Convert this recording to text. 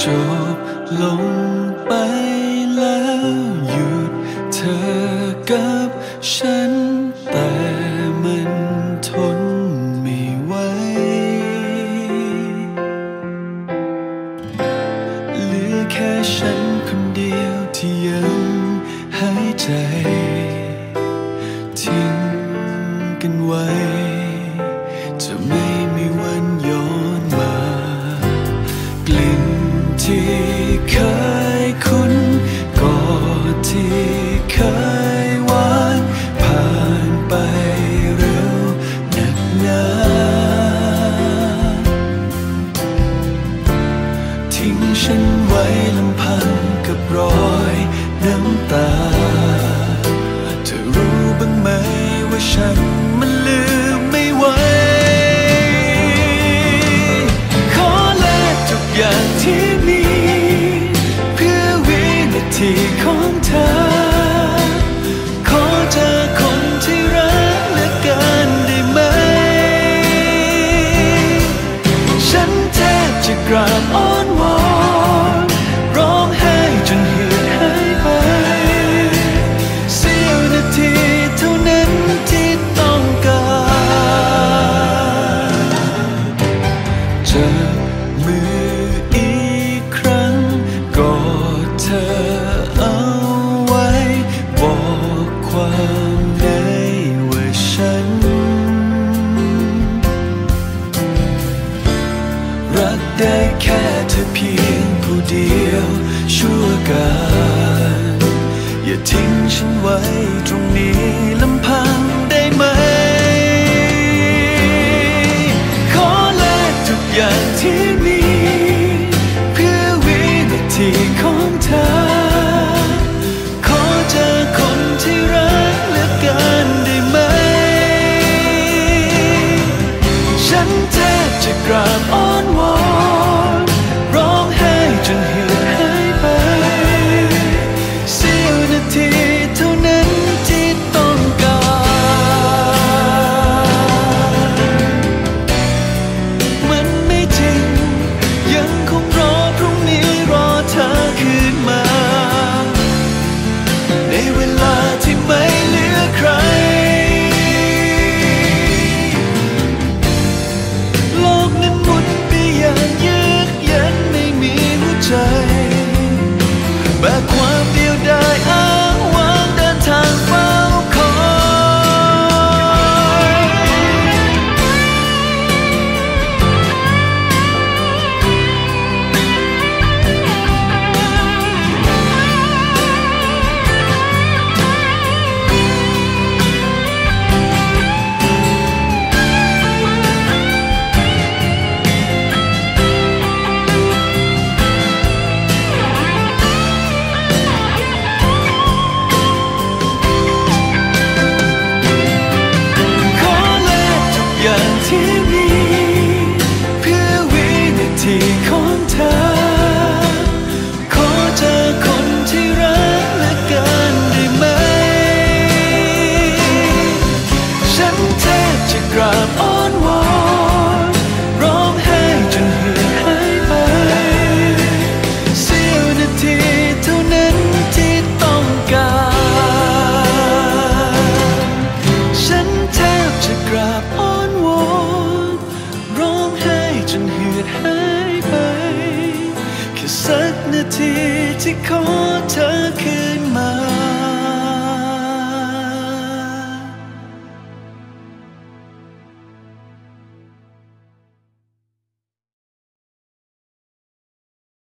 จบลงไปแล้วหยุดเธอกับฉัน แต่มันทนไม่ไหวเหลือแค่ฉันคนเดียวที่ยังหายใจ ที่เคยหวานผ่านไปเร็วนักหนาทิ้งฉันไว้ลำพังกับรอยน้ำตา เธอรู้บ้างไหมว่าฉันมันลืม ได้แค่เธอเพียงผู้เดียวชั่วการอย่าทิ้งฉันไว้ตรงนี้ลำพังได้ไหม ขอแลกทุกอย่างที่มีเพื่อวินาทีของเธอ ขอเจอคนที่รักเหลือเกินได้ไหม ฉันแทบจะกราบ แอย่ นาทีที่ขอเธอคืน